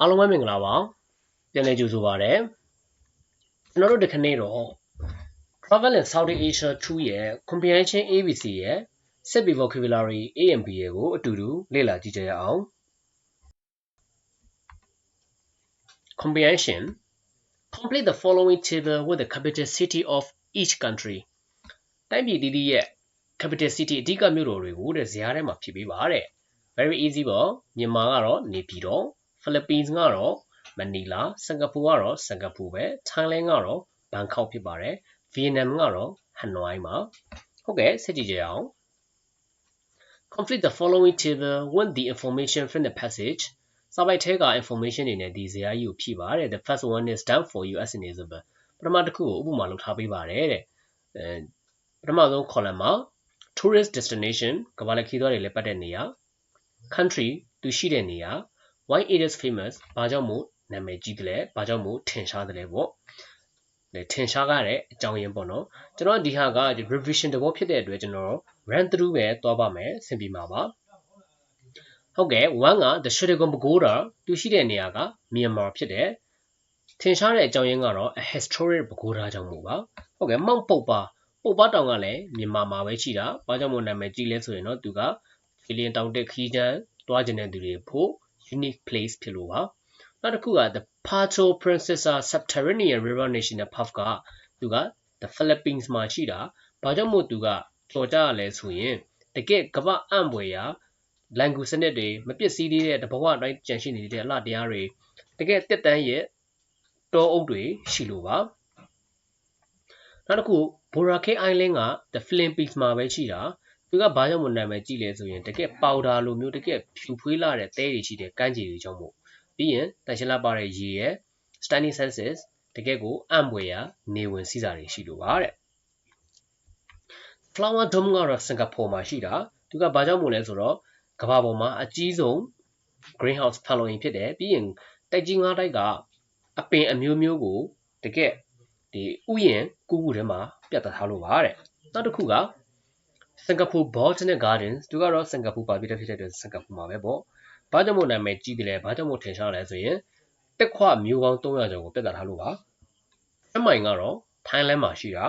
အားလုံးပဲမင်္ဂလာပါပြန်လည်ကြိုဆိုပါရစေကျွန်တော်တို့ဒီခနေ့တော့ Travel in Saudi Asia 2ရဲ့ Comprehension ABC ရဲ့စစ်ပြီး vocabulary AMBA ကိုအတူတူလေ့လာကြည့်ကြရအောင် Comprehension Complete the following table with the capital city of each country တိုင်းပြည်တည်တည်ရဲ့ capital city အဓိကမြို့တော်တွေကိုတဲ့ဇာတ်ထဲမှာဖြည့်ပေးပါတဲ့ very easy ပေါ့မြန်မာကတော့နေပြည်တော် Philippines ကတော့မနီလာစင်ကာပူကတော့ စင်ကာပူပဲ Thailand ကတော့ဘန်ကောက်ဖြစ်ပါတယ် Vietnam ကတော့ဟနွိုင်းပါဟုတ်ကဲ့ဆက်ကြည့်ကြရအောင် Complete the following table with the information from the passage စာပိုက်ထဲက information တွေနဲ့ဒီဇာတ်ကြီးကိုဖြည့်ပါတယ် The first one is done for you as an example ပထမတစ်ခုကိုဥပမာလုပ်ထားပေးပါတယ်တဲ့အဲပထမဆုံး column မှာ tourist destination ကမ္ဘာလက်ခီးသွားတွေလည်းပတ်တဲ့နေရာ country သူရှိတဲ့နေရာ why it is famous ဘာကြောင့်မို့နာမည်ကြီးတယ်လဲဘာကြောင့်မို့ထင်ရှားတယ်လဲပေါ့လေထင်ရှားကြတဲ့အကြောင်းရင်းပေါ့နော်ကျွန်တော်ဒီဟာက revision တဘောဖြစ်တဲ့အတွက်ကျွန်တော် run through ပဲသွားပါမယ်ဆင်ပြေမှာပါဟုတ်ကဲ့1က the Shiragon Pagoda သူရှိတဲ့နေရာကမြန်မာဖြစ်တယ်ထင်ရှားတဲ့အကြောင်းရင်းကတော့ a historic pagoda ကြောင့်မို့ပါဟုတ်ကဲ့မောက်ပုတ်ပါပုတ်ပါတောင်ကလည်းမြန်မာမှာပဲရှိတာဘာကြောင့်မို့နာမည်ကြီးလဲဆိုရင်တော့သူကဖီလင်တောင်တက်ခီးချမ်းတွားကျင်တဲ့သူတွေဖို့ unique place ဖြစ်လို့ပါနောက်တစ်ခုက the Pato Princesa Subterranean River National Park ကသူက the Philippines မှာရှိတာဘာကြောင့်မို့သူကကြော်ကြရလဲဆိုရင်တကယ်ကမ္ဘာအံ့ဖွယ်ရာလန်ကူစနစ်တွေမပစ္စည်းသေးတဲ့တဘဝတိုင်းကြံရှိနေတဲ့အလှတရားတွေတကယ်တက်တန်းရဲ့တောအုပ်တွေရှိလို့ပါနောက်တစ်ခု Boracay Island က the Philippines မှာပဲရှိတာ သူကဘာကြောင့်မနာမည်ကြည့်လဲဆိုရင်တကယ်ပေါဒါလိုမျိုးတကယ်ဖြူဖွေးလာတဲ့သဲတွေရှိတဲ့ကမ်းခြေတွေကြောင့်မို့ပြီးရင်တန်ရှင်းလာပါတဲ့ရေရဲ့ stunning senses တကယ်ကိုအံ့ဖွယ်ရာနေဝင်စီးစာတွေရှိလို့ပါတဲ့ flower dome ကတော့စင်ကာပူမှာရှိတာသူကဘာကြောင့်မို့လဲဆိုတော့ကမ္ဘာပေါ်မှာအကြီးဆုံး greenhouse ဖန်လုံအိမ်ဖြစ်တယ်ပြီးရင်တိုက်ကြီးငါးတိုက်ကအပင်အမျိုးမျိုးကိုတကယ်ဒီဥယျာဉ်ကူးကူထဲမှာပြတ်ထားလို့ပါတဲ့နောက်တစ်ခုက စင်ကာပူ Botanic Gardens သူကတော့စင်ကာပူပါပြီးတဲ့ဖြစ်တဲ့အတွက်စင်ကာပူမှာပဲပေါ့။ဘာကြောင့်မို့နာမည်ကြီးတယ်လဲဘာကြောင့်မို့ထင်ရှားလဲဆိုရင်တက်ခွမျိုးပေါင်း300ကျော်ကိုပြတ်သားထားလို့ပါ။အမိုင်ကတော့ထိုင်းလန်းမှာရှိတာ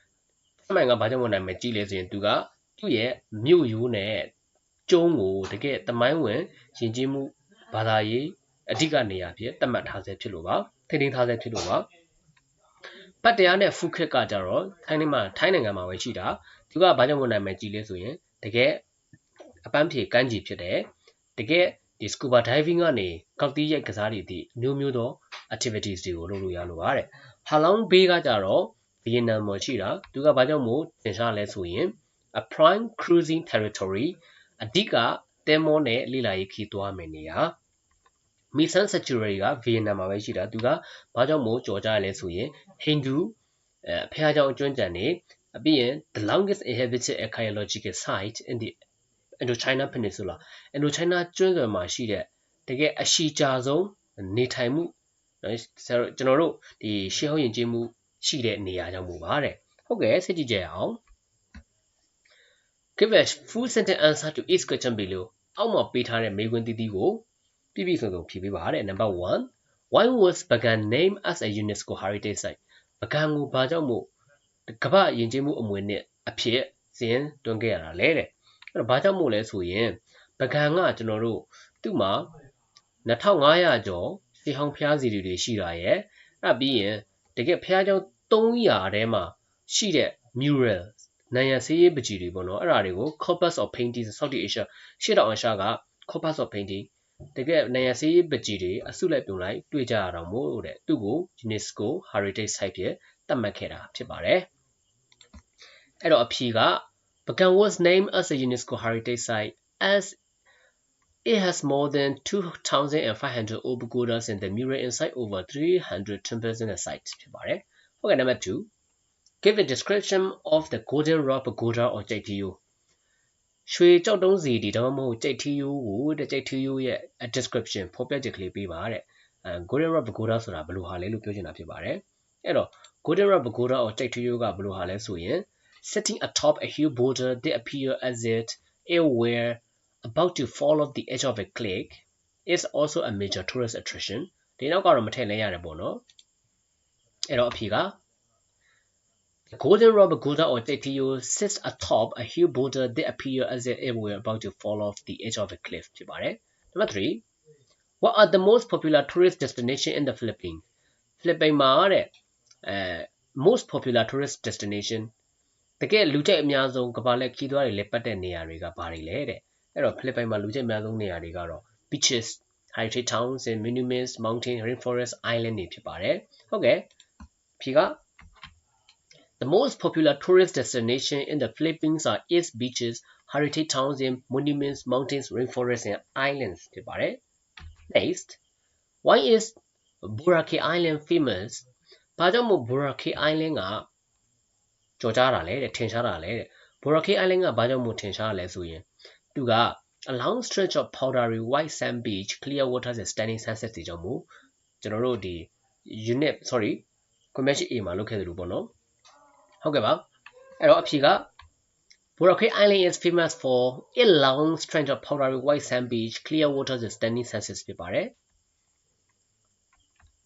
။အမိုင်ကဘာကြောင့်မို့နာမည်ကြီးလဲဆိုရင်သူကသူ့ရဲ့မြို့ရိုးနဲ့ကျုံးကိုတကယ်တမိုင်းဝင်ယဉ်ကျေးမှုဘာသာရေးအဓိကနေရာဖြစ်သတ်မှတ်ထားဆဲဖြစ်လို့ပါ။ထိန်းသိမ်းထားဆဲဖြစ်လို့ပါ။ပတ်တရားနဲ့ဖူခစ်ကကြတော့ထိုင်းနိုင်ငံမှာထိုင်းနိုင်ငံမှာပဲရှိတာ သူကဘာကြောင့်မို့နာမည်ကြီးလဲဆိုရင်တကယ်အပန်းဖြေကမ်းခြေဖြစ်တယ်တကယ်ဒီ scuba diving ကနေကောက်တီးရိုက်ကစားတွေဒီမျိုးမျိုးသော activities တွေကိုလုပ်လို့ရလို့ပါတဲ့ Halong Bay ကကြတော့ Vietnam မှာရှိတာသူကဘာကြောင့်မို့သင်ရှားလဲဆိုရင် a prime cruising territory အဓိကတဲမောနဲ့လိလာရေးခီးသွားမယ်နေရာမီဆန်ဆက်ချူရီကဗီယက်နမ်မှာပဲရှိတာသူကဘာကြောင့်မို့ကြော်ကြရလဲဆိုရင်ဟိန္ဒူအဲဖះเจ้าအကျွမ်းကြံနေ အပြီးရင် the longest inhabited archaeological site in the Indochina Peninsula Indochina ကျွန်းဆွယ်မှာရှိတဲ့တကယ်အရှိကြာဆုံးနေထိုင်မှုကျွန်တော်တို့ဒီရှေးဟောင်းယဉ်ကျေးမှုရှိတဲ့နေရာကြောင့်မို့ပါတဲ့ဟုတ်ကဲ့ဆက်ကြည့်ကြရအောင် Give a full sentence answer to each question below အောက်မှာပေးထားတဲ့မေးခွန်းတီးတီးကိုပြည့်ပြည့်စုံစုံဖြေပေးပါတဲ့ Number 1 Why was Bagan named as a UNESCO heritage site ဘဂန်ကိုဘာကြောင့်မို့ ကမ္ဘာယဉ်ကျေးမှုအမွေနဲ့အဖြစ်ဇင်းတွန်းခဲ့ရတာလေတဲ့အဲ့တော့ဘာကြောင့်မို့လဲဆိုရင်ပကံကကျွန်တော်တို့သူ့မှာ2500ကျော်စီဟောင်းဖျားစီတွေရှိတာရဲ့အဲ့ပြီးရင်တကယ်ဖျားကျောင်း300ထဲမှာရှိတဲ့ mural နံရဆေးရေးပကြီးတွေပေါ့နော်အဲ့ဒါတွေကို corpus of painting South Asia ရှေ့တောင်အာရှက corpus of painting တကယ်နံရဆေးရေးပကြီးတွေအစုလိုက်ပြုံလိုက်တွေ့ကြရအောင်မို့တဲ့သူ့ကို UNESCO Heritage Site ဖြစ်သတ်မှတ်ခဲ့တာဖြစ်ပါတယ် အဲ့တော့အဖြေက Bagan was named as a UNESCO heritage site as it has more than 2,500 old pagodas and the mural inside over 300 temples in the site ဖြစ်ပါတယ်။ဟုတ်ကဲ့ number 2 give a description of the golden rock pagoda or ကြိတ်ထီယိုရွှေကြောက်တုံးစီဒီတော့မဟုတ်ကြိတ်ထီယိုကိုတဲ့ကြိတ်ထီယိုရဲ့ description ဖော်ပြချက်ကလေးပေးပါတဲ့အဲ golden rock pagoda ဆိုတာဘယ်လိုဟာလဲလို့ပြောချင်တာဖြစ်ပါတယ်။အဲ့တော့ golden rock pagoda or ကြိတ်ထီယိုကဘယ်လိုဟာလဲဆိုရင် sitting atop a huge boulder they appear as if it were about to fall off the edge of a cliff is also a major tourist attraction ဒီနောက်ကတော့မထည့်လဲရတယ်ပေါ့နော်အဲ့တော့အဖြေက The golden robber Gouda or Tetio sits atop a huge boulder that appear as if it were about to fall off the edge of a cliff ဖြစ်ပါတယ် Number 3 What are the most popular tourist destination in the Philippines? Philippines မှာတဲ့အဲ most popular tourist destination တ ကယ်လူကြိုက်အများဆုံးကမ္ဘာလက်ခီးသွားတွေလက်ပတ်တဲ့နေရာတွေကဘာတွေလဲတဲ့အဲ့တော့ Philippines မှာလူကြိုက်အများဆုံးနေရာတွေကတော့ beaches heritage towns and monuments mountain rainforest island တွေဖြစ်ပါတယ်ဟုတ်ကဲ့ဖြေက The most popular tourist destination in the Philippines are its beaches, heritage towns and monuments, mountains, rainforests and islands ဖြစ်ပါတယ် Next, why is Boracay Island famous? ဘာကြောင့်မို့ Boracay Island က ကြော်ကြားတာလဲတဲ့ထင်ရှားတာလဲတဲ့ Boracay Island ကဘာကြောင့်မို့ထင်ရှားရလဲဆိုရင်သူက a long stretch of powdery white sand beach clear waters and stunning sunsets တွေကြောင့်မို့ကျွန်တော်တို့ဒီ unit sorry question A မှာလုပ်ခဲ့သလိုပေါ့နော်ဟုတ်ကဲ့ပါအဲ့တော့အဖြေက Boracay Island is famous for a long stretch of powdery white sand beach clear waters and stunning sunsets ဖြစ်ပါတယ်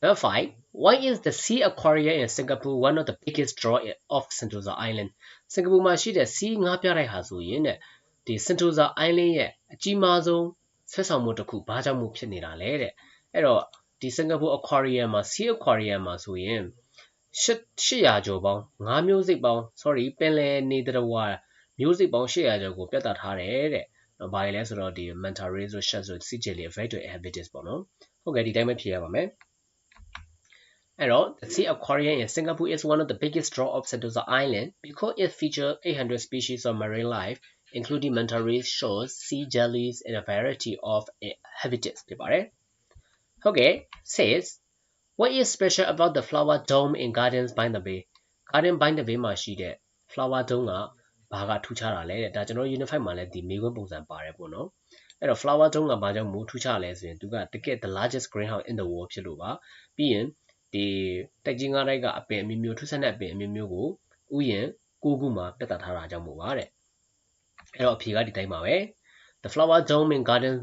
Number 5. Why is the Sea Aquarium in Singapore one of the biggest draw of Sentosa Island? Singapore မှာရှိတဲ့ Sea ငါးပြတိုက်ဟာဆိုရင်တဲ့ဒီ Sentosa Island ရဲ့အကြီးမားဆုံးဆွဲဆောင်မှုတစ်ခုဘာကြောင့်မို့ဖြစ်နေတာလဲတဲ့အဲ့တော့ဒီ Singapore Aquarium မှာ Sea Aquarium မှာဆိုရင်800ကျော်ပေါင်း9မျိုးစိတ်ပေါင်း sorry ပင်လယ်နေတရဝါမျိုးစိတ်ပေါင်း800ကျော်ကိုပြသထားတယ်တဲ့။ဘာလဲလဲဆိုတော့ဒီ manta rays ဆို shark ဆို sea jelly variety habitats ပေါ့နော်။ဟုတ်ကဲ့ဒီတိုင်းပဲဖြေရပါမယ်။ Error, the Sea Aquarium in Singapore is one of the biggest draw of Sentosa Island because it features 800 species of marine life, including manta rays, shores, sea jellies, and a variety of habitats ဖြစ်ပါတယ်။ Okay, says what is special about the flower dome in Gardens by the Bay? Garden by the Bay မှာရှိတဲ့ flower dome ကဘာကထူးခြားတာလဲတဲ့ဒါကျွန်တော် Unify မှာလည်းဒီမေခွန်းပုံစံပါတယ်ပေါ့နော်အဲ့တော့ flower dome ကဘာကြောင့်မို့ထူးခြားလဲဆိုရင်သူကတကယ် the largest greenhouse in the world ဖြစ်လို့ပါပြီးရင် ဒီတိုက်ကြီးငါးတိုက်ကအပင်အမျိုးမျိုးထူးဆန်းတဲ့အပင်အမျိုးမျိုးကိုဥယျာဉ်ကိုခုမှာပြသထားတာကြောင့်မို့ပါတဲ့အဲ့တော့အဖြေကဒီတိုင်းပါပဲ The flower dome in garden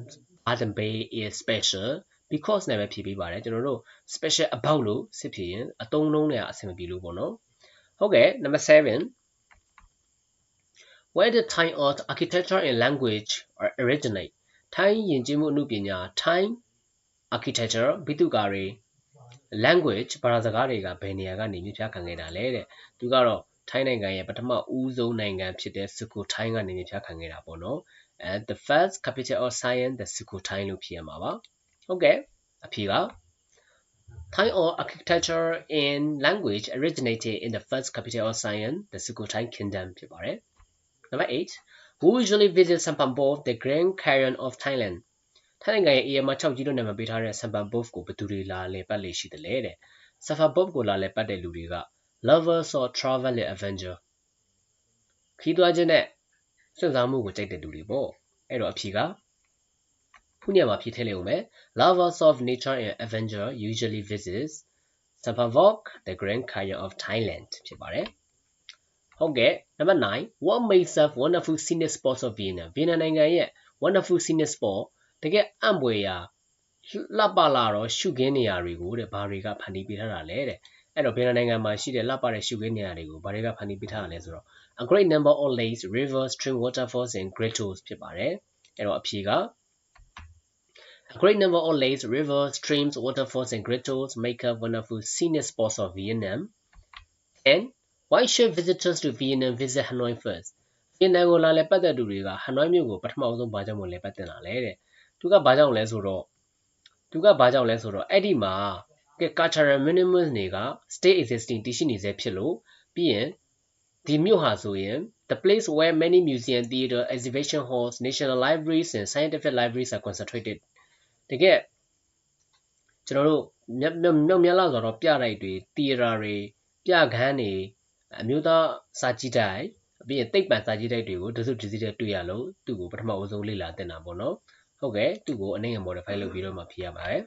garden bay is special because နဲ့ပဲဖြေပေးပါတယ်ကျွန်တော်တို့ special about လို့စစ်ဖြေရင်အသုံးလုံးနဲ့အဆင်မပြေလို့ပေါ့နော်ဟုတ်ကဲ့ number 7 where the Thai art architecture and language originate ထိုင်းယဉ်ကျေးမှုအမှုပညာ Thai architecture ဘိတုကာတွေ language ဘာသာစကားတွေကဘယ်နေရာကနေမြစ်ဖြားခံခဲ့တာလဲတဲ့သူကတော့ထိုင်းနိုင်ငံရဲ့ပထမဦးဆုံးနိုင်ငံဖြစ်တဲ့စကူထိုင်းကနေမြစ်ဖြားခံခဲ့တာပေါ့နော်အဲ the first capital of science the စကူထိုင်းလို့ဖြစ်ရမှာပါဟုတ်ကဲ့အဖြေက Thai or architecture and language originated in the first capital of science the Sukhothai kingdom ဖြစ်ပါတယ် Number 8 Who usually visits Sampambov the Grand Canyon of Thailand ထိုင်းနိုင်ငံရဲ့ AM 6ကြီးလို့နာမည်ပေးထားတဲ့ Sampambov ကိုဘယ်သူတွေလာလဲပတ်လေရှိတယ်လဲတဲ့ Sampambov ကိုလာလဲပတ်တဲ့လူတွေက lovers or travel adventure ခီးသွားခြင်းနဲ့စွန့်စားမှုကိုကြိုက်တဲ့လူတွေပေါ့အဲ့တော့အဖြေကခုနေရာမှာဖြည့်ထည့်လိုက်ဦးမယ် lovers of nature and adventure usually visits Sampavok the Grand Canyon of Thailand ဖြစ်ပါတယ်ဟုတ်ကဲ့ number 9 what makes up wonderful scenic spots of Vietnam Vietnam နိုင်ငံရဲ့ wonderful scenic spot တကယ်အံ့ဖွယ်ရာလှပလာတော့ရှုခင်းနေရာတွေကိုတဲ့ဘာတွေကဖန်တီးပေးထားတာလဲတဲ့အဲ့တော့ဗီယက်နမ်နိုင်ငံမှာရှိတဲ့လှပတဲ့ရှုခင်းနေရာတွေကိုဘာတွေကဖန်တီးပေးထားတာလဲဆိုတော့ a great number of lakes rivers stream waterfalls and grottos ဖြစ်ပါတယ်အဲ့တော့အဖြေက A great number of lakes, rivers, streams, waterfalls, and grottos make up wonderful scenic spots of Vietnam. And why should visitors to Vietnam visit Hanoi first? ဗီယက်နမ်ကိုလာလည်ပတ်သက်သူတွေကဟနွိုင်းမြို့ကိုပထမဆုံးဘာကြောင့်မလဲပတ်တင်တာလဲတဲ့ သူကဘာကြောင့်လဲဆိုတော့သူကဘာကြောင့်လဲဆိုတော့အဲ့ဒီမှာက cultural monuments တွေက stay existing တည်ရှိနေစေဖြစ်လို့ပြီးရင်ဒီမြို့ဟာဆိုရင် the place where many museum theater exhibition halls national libraries and scientific libraries are concentrated တကယ်ကျွန်တော်တို့မြောက်မြောက်မြလာဆိုတော့ပြတိုက်တွေတီရာတွေပြခန်းတွေအမျိုးသားစာကြည့်တိုက်ပြီးရင်တိတ်ပံစာကြည့်တိုက်တွေကိုတစုတစည်းတည်းတွေ့ရလို့သူ့ကိုပထမအဆုံးလေ့လာတင်တာပေါ့နော် ဟုတ်ကဲ့သူ့ကိုအနိုင်ငံ modify လုပ်ပြီးတော့မှဖြေရပါတယ်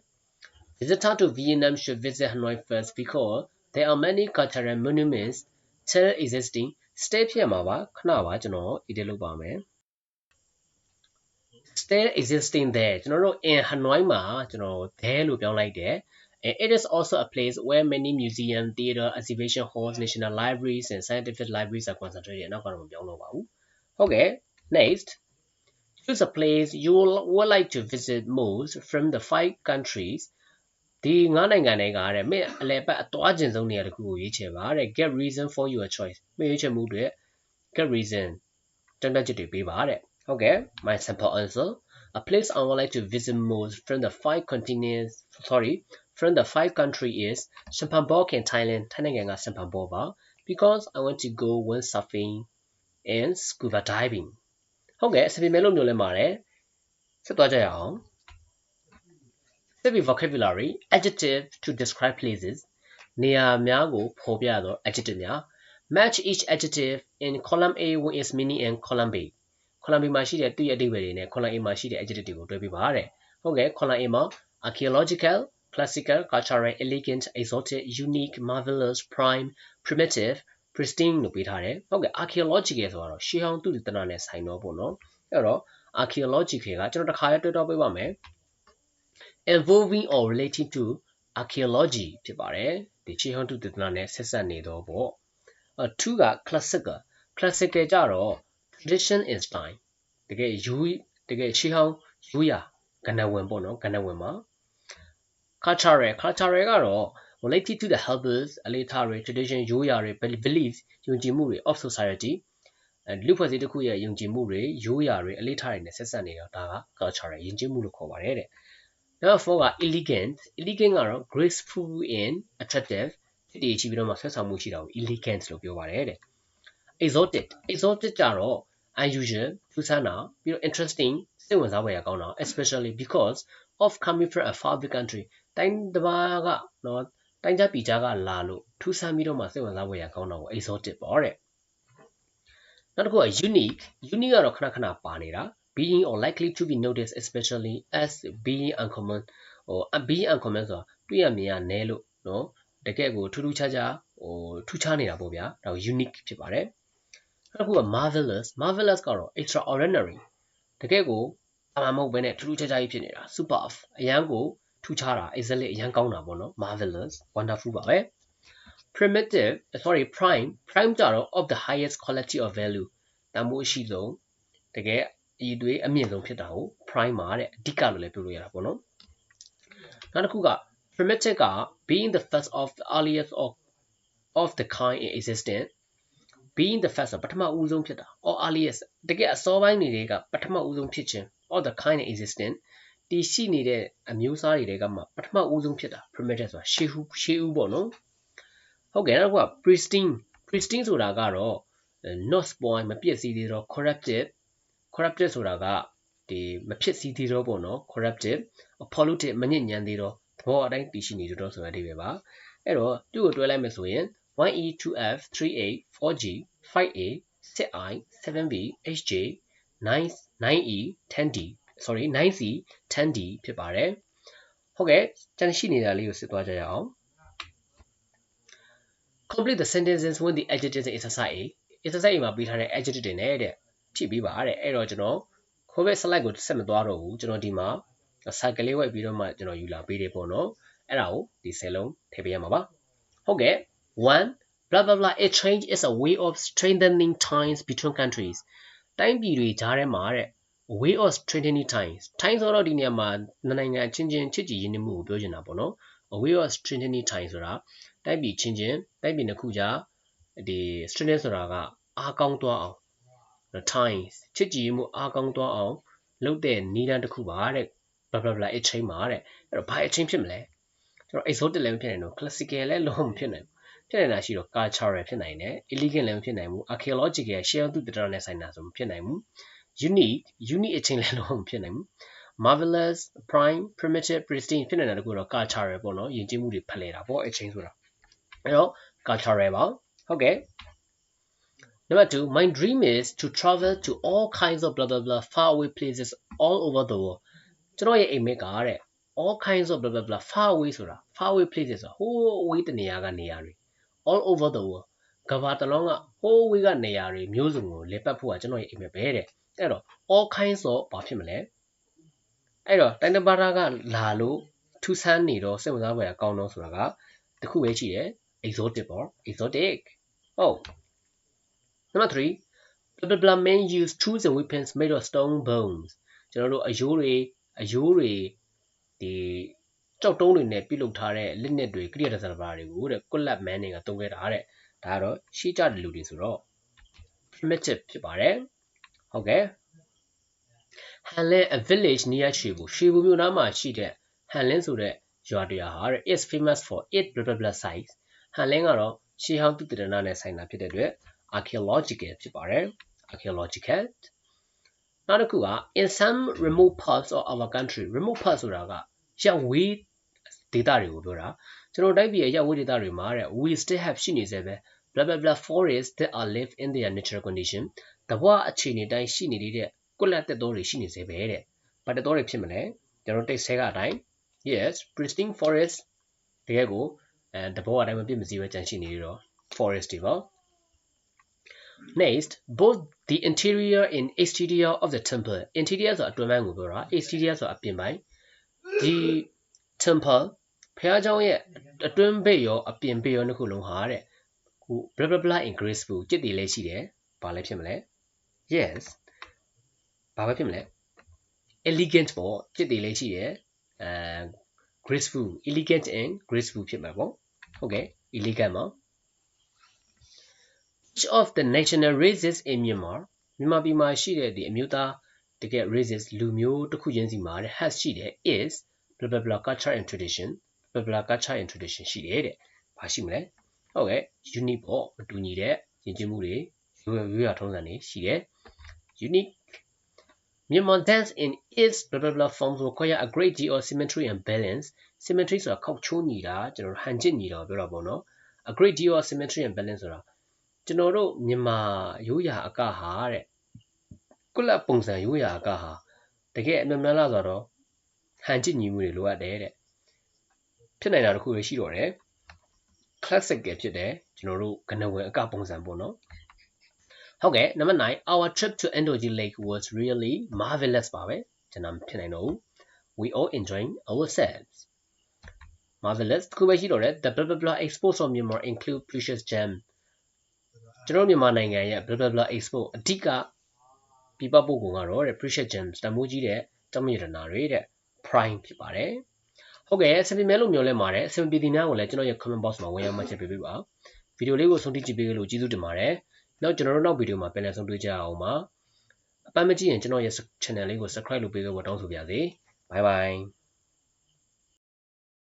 Visitor to Vietnam should visit Hanoi first because there are many cultural monuments still existing stay ဖြစ်မှာပါခဏပါကျွန်တော် edit လုပ်ပါမယ် still existing there ကျွန်တော်တို့ in Hanoi မှာကျွန်တော် there လို့ပြောင်းလိုက်တယ် It is also a place where many museum, theater, exhibition halls, national libraries and scientific libraries are concentrated နောက်ကတော့မပြောင်းတော့ပါဘူးဟုတ်ကဲ့ next choose a place you would like to visit most from the five countries ဒီငါးနိုင်ငံတွေကတဲ့မင်းအလဲပတ်အသွားကျင်ဆုံးနေရာတစ်ခုကိုရွေးချယ်ပါတဲ့ get reason for your choice မင်းရွေးချယ်မှုတွေ get reason တန်တချက်တွေပေးပါတဲ့ဟုတ်ကဲ့ my simple answer a place I would like to visit most from the five continents sorry from the five country is Champambok in Thailand ထိုင်းနိုင်ငံက Champambok ပါ because I want to go windsurfing and scuba diving ဟုတ်ကဲ့စပီမဲလို့မျိုးလဲပါတယ်ဆက်သွားကြရအောင် Civil vocabulary adjective to describe places နေရာများကိုဖော်ပြသော adjective များ match each adjective in column A with its meaning and column B column B မှာရှိတဲ့သူ့ရဲ့အဓိပ္ပာယ်တွေနဲ့ column A မှာရှိတဲ့ adjective တွေကိုတွဲပြပါတဲ့ဟုတ်ကဲ့ column A မှာ archaeological classical cultural elegant exotic unique marvelous prime primitive pristine လို့ပေးထားတယ်ဟုတ်ကဲ့ archaeological ဆိုတော့ရှေးဟောင်းသုတေသနနဲ့ဆိုင်တော့ပေါ့နော်အဲ့တော့ archaeological ကကျွန်တော်တစ်ခါရေးတွေ့တော့ပေးပါမယ် involving or relating to archaeology ဖြစ်ပါတယ်ဒီရှေးဟောင်းသုတေသနနဲ့ဆက်ဆက်နေတော့ပေါ့အဲ2က classical classical ကြတော့ tradition in style တကယ်ယူတကယ်ရှေးဟောင်းယူရကဏ္ဍဝင်ပေါ့နော်ကဏ္ဍဝင်မှာ cultural cultural ကတော့ related to the habits အလေးထားတွေ tradition ရိုးရာတွေ beliefs ယုံကြည်မှုတွေ of society လူဖွဲ့စည်းတစ်ခုရဲ့ယုံကြည်မှုတွေရိုးရာတွေအလေးထားတွေနဲ့ဆက်ဆက်နေတော့ဒါက cultural ယဉ်ကျေးမှုလို့ခေါ်ပါတယ်တဲ့ number 4က elegant elegant ကတော့ graceful and attractive ဖြစ်တည်ကြည့်ပြီးတော့မှဆက်ဆောင်မှုရှိတာကို elegant လို့ပြောပါတယ်တဲ့ exotic exotic ကြတော့ unusual ထူးဆန်းတာပြီးတော့ interesting စိတ်ဝင်စားဖွယ်ရာကောင်းတာ especially because of coming from a far big country တိုင်းတစ်ပါးကနော် တိုင်းကြားပြည်ကြားကလာလို့ထူးဆန်းပြီးတော့မှစိတ်ဝင်စားဖွယ်ရာကောင်းတာကို exotic ပေါ့တဲ့နောက်တစ်ခုက unique unique ကတော့ခဏခဏပါနေတာ being or likely to be noticed especially as being uncommon ဟို being uncommon ဆိုတာတွေ့ရမြင်ရနဲလို့နော်တကယ့်ကိုထူးထူးခြားခြားဟိုထူးခြားနေတာပေါ့ဗျာဒါ unique ဖြစ်ပါတယ်နောက်တစ်ခုက marvelous marvelous ကတော့ extraordinary တကယ့်ကိုအမှန်မဟုတ်ဘဲနဲ့ထူးထူးခြားခြားကြီးဖြစ်နေတာ super အရန်ကို ထူးခြားတာ exactly အရန်ကောင်းတာပေါ့နော် marvelous wonderful ပါပဲ primitive sorry prime prime ကြတော့ of the highest quality of value တန်ဖိုးရှိဆုံးတကယ်အည်သွေးအမြင့်ဆုံးဖြစ်တာကို prime ပါတဲ့အဓိကလို့လည်းပြောလို့ရတာပေါ့နော်နောက်တစ်ခုက primitive က being the first of the earliest of of the kind in existence being the first ပထမဦးဆုံးဖြစ်တာ or earliest တကယ်အစောပိုင်းတွေကပထမဦးဆုံးဖြစ်ခြင်း of the kind in existence တည်ရှိနေတဲ့အမျိုးအစားတွေကမှပထမဦးဆုံးဖြစ်တာ primitive ဆိုတာရှေးဦးရှေးဦးပေါ့နော်ဟုတ်ကဲ့နောက်က pristine pristine ဆိုတာကတော့ not spoil မပြည့်စည်သေးတော့ corrupted corrupted ဆိုတာကဒီမဖြစ်စည်းသေးတော့ပေါ့နော် corrupted polluted မညစ်ညမ်းသေးတော့သဘောအတိုင်းတည်ရှိနေတော့ဆိုတဲ့အဓိပ္ပာယ်ပါအဲ့တော့သူ့ကိုတွဲလိုက်မယ်ဆိုရင် 1e 2f 3a 4g 5a 6i 7b hj 9 9e 10d sorry 9c 10d ဖြစ်ပါတယ်ဟုတ်ကဲ့ကျန်ရှိနေတာလေးကိုစစ်သွားကြရအောင် complete the sentences with the adjectives in exercise A exercise A မှာပေးထားတဲ့ adjective တွေနဲ့တဲ့ဖြည့်ပေးပါတဲ့အဲ့တော့ကျွန်တော်ခိုးဘက် slide ကိုဆက်မသွားတော့ဘူးကျွန်တော်ဒီမှာ cycle လေးဝိုက်ပြီးတော့မှကျွန်တော်ယူလာပေးတယ်ပေါ့နော်အဲ့ဒါကိုဒီ10လုံးထည့်ပေးရမှာပါဟုတ်ကဲ့1 blah blah blah a change is a way of strengthening ties between countries တိုင်းပြည်တွေကြားထဲမှာတဲ့ way of strengthening ties ties ဆိုတော့ဒီနေရာမှာနိုင်ငံချင်းချင်းချစ်ကြည်ရင်းနှီးမှုကိုပြောချင်တာပေါ့နော် a way of strengthening ties ဆိုတာတိုင်းပြည်ချင်းချင်းတိုင်းပြည်နှစ်ခုကြားဒီ strengthen ဆိုတာကအားကောင်းသွားအောင် times ချစ်ကြည်မှုအားကောင်းသွားအောင်လုပ်တဲ့နည်းလမ်းတစ်ခုပါတဲ့ blah blah blah အချိန်မှာတဲ့အဲ့တော့ဘာအချိန်ဖြစ်မလဲကျွန်တော် exotic လည်းမဖြစ်နိုင်တော့ classical လည်းလုံးဝမဖြစ်နိုင်ဘူးဖြစ်နေတာရှိတော့ cultural ဖြစ်နိုင်တယ် elegant လည်းမဖြစ်နိုင်ဘူး archaeological ရှေးဟောင်းသုတေသနနဲ့ဆိုင်တာဆိုမဖြစ်နိုင်ဘူး unique unique အချိန်လည်းလုံးဝမဖြစ်နိုင်ဘူး marvelous prime primitive pristine ဖြစ်နေတာတကူတော့ cultural ပေါ့နော်ယဉ်ကျေးမှုတွေဖလှယ်တာပေါ့အချိန်ဆိုတာအဲ့တော့ cultural ပါဟုတ်ကဲ့ Number two, my dream is to travel to all kinds of blah blah blah far away places all over the world. ကျွန်တော်ရဲ့အိမ်မက်ကတဲ့ all kinds of blah blah blah far away ဆိုတာ far away places ဆိုဟိုး away တနေရာကနေရာတွေ all over the world ကမ္ဘာတလုံးကဟိုး away ကနေရာတွေမျိုးစုံကိုလေပတ်ဖို့ကကျွန်တော်ရဲ့အိမ်မက်ပဲတဲ့ အဲ့တော့ all kinds of ဘာဖြစ်မလဲအဲ့တော့တိုင်းတပါတာကလာလို့ထူးဆန်းနေတော့စိတ်ဝင်စားဖွယ်ကောင်းတော့ဆိုတာကတခုပဲရှိတယ် exotic ပေါ့ exotic ဟုတ် number 3 blah blah blah men use tools and weapons made of stone bones ကျွန်တော်တို့အယိုးတွေအယိုးတွေဒီကြောက်တုံးတွေနဲ့ပြုလုပ်ထားတဲ့လက်နက်တွေကိရိယာတစပါတွေကိုတဲ့ကွက်လက်မန်တွေကတုံးခဲ့တာတဲ့ဒါကတော့ရှေးကြတဲ့လူတွေဆိုတော့ primitive ဖြစ်ပါတယ် ဟုတ်ကဲ့ Hanlin a village near Shibu ရှီဘူမြို့နားမှာရှိတဲ့ Hanlin ဆိုတဲ့ရွာတရွာဟာတဲ့ is famous for its blah blah blah sites Hanlin ကတော့ရှေးဟောင်းသုတေသနနဲ့ဆိုင်တာဖြစ်တဲ့အတွက် archaeological ဖြစ်ပါတယ် archaeological နောက်တစ်ခုက in some remote parts of our country remote part ဆိုတာကရပ်ဝေးဒေသတွေကိုပြောတာကျွန်တော်တိုက်ပြည်ရဲ့ရပ်ဝေးဒေသတွေမှာတဲ့ we still have ရှိနေစေပဲ blah blah blah forests that are live in their natural condition တဘွားအခြေအနေတိုင်းရှိနေတဲ့ကွက်လက်တက်တော်တွေရှိနေစေပဲတဲ့ဘာတက်တော်တွေဖြစ်မလဲကျွန်တော်တိတ်ဆဲကအတိုင်း yes pristine forest တကယ်ကိုအဲတဘောအတိုင်းမပြည့်မစည်ပဲကြန့်ရှိနေရတော့ forest တွေပေါ့ Next, both the interior and exterior of the temple. Interior ဆိုတာအတွင်းပိုင်းကိုပြောတာ exterior ဆိုတာအပြင်ပိုင်းဒီ temple ဖះเจ้าရဲ့အတွင်းဘက်ရောအပြင်ဘက်ရောနှစ်ခုလုံးဟာတဲ့ဟို blah blah blah in graceful จิตတည်လည်းရှိတယ်။ဘာလဲဖြစ်မလဲ Yes ဘာပဲဖြစ်မလဲ elegant ပေါ့จิตတည်လည်းရှိတယ်အဲ graceful elegant and graceful ဖြစ်မှာပေါ့ဟုတ်ကဲ့ elegant ပေါ့ each of the national races in Myanmar မြန်မာပြည်မှာရှိတဲ့ဒီအမျိုးသားတကယ် races လူမျိုးတစ်ခုချင်းစီမှာတဲ့ has ရှိတယ် is blah blah blah culture and tradition blah blah culture and tradition ရှိတယ်တဲ့။ဘာရှိမလဲ။ဟုတ်ကဲ့ unique ပေါ့မတူညီတဲ့ယဉ်ကျေးမှုတွေရိုးရိုးရထုံးစံတွေရှိတယ်။ unique Myanmar dance in its blah blah blah forms require a great deal of symmetry and balance symmetry ဆိုတာခောက်ချိုးညီတာကျွန်တော်ဟန်ကျစ်ညီတာပြောတာပေါ့နော် a great deal of symmetry and balance ဆိုတာကျွန်တော်တို့မြန်မာရိုးရာအကဟာတဲ့ကုလပုံစံရိုးရာအကဟာတကယ်အမှန်မှန်လားဆိုတော့ဟန်ကျစ်ညီမှုတွေလိုအပ်တယ်တဲ့ဖြစ်နိုင်တာတခုပဲရှိတော့တယ် classical ဖြစ်တယ်ကျွန်တော်တို့ကနဝင်အကပုံစံပေါ့နော် ဟုတ်ကဲ့ number 9 our trip to Endoji Lake was really marvelous ပါပဲကျွန်တော်ဖြစ်နိုင်တော့ဘူး we all enjoying ourselves marvelous တခုပဲရှိတော့တယ် the blah blah blah exports of Myanmar include precious gem ကျွန်တော်မြန်မာနိုင်ငံရဲ့ blah blah blah export အဓိကပြပပို့ကုန်ကတော့တဲ့ precious gems တမိုးကြီးတဲ့ကျောက်မြေရတနာတွေတဲ့ prime ဖြစ်ပါတယ်ဟုတ်ကဲ့စပင်မဲလို့မျိုးလဲပါတယ်စပင်ပီတီနာကိုလည်းကျွန်တော်ရဲ့ comment box မှာဝင်ရောက်မှတ်ချက်ပေးပေးပါဗီဒီယိုလေးကိုဆုံးဖြတ်ကြည့်ပေးလို့ကျေးဇူးတင်ပါတယ် နောက်ကျွန်တော်တို့နောက်ဗီဒီယိုမှာပြန်လည်ဆုံးတွေ့ကြအောင်ပါအပန်းမကြည့်ရင်ကျွန်တော်ရဲ့ channel လေးကို subscribe လုပ်ပေးဖို့တောင်းဆိုပါရစေ bye bye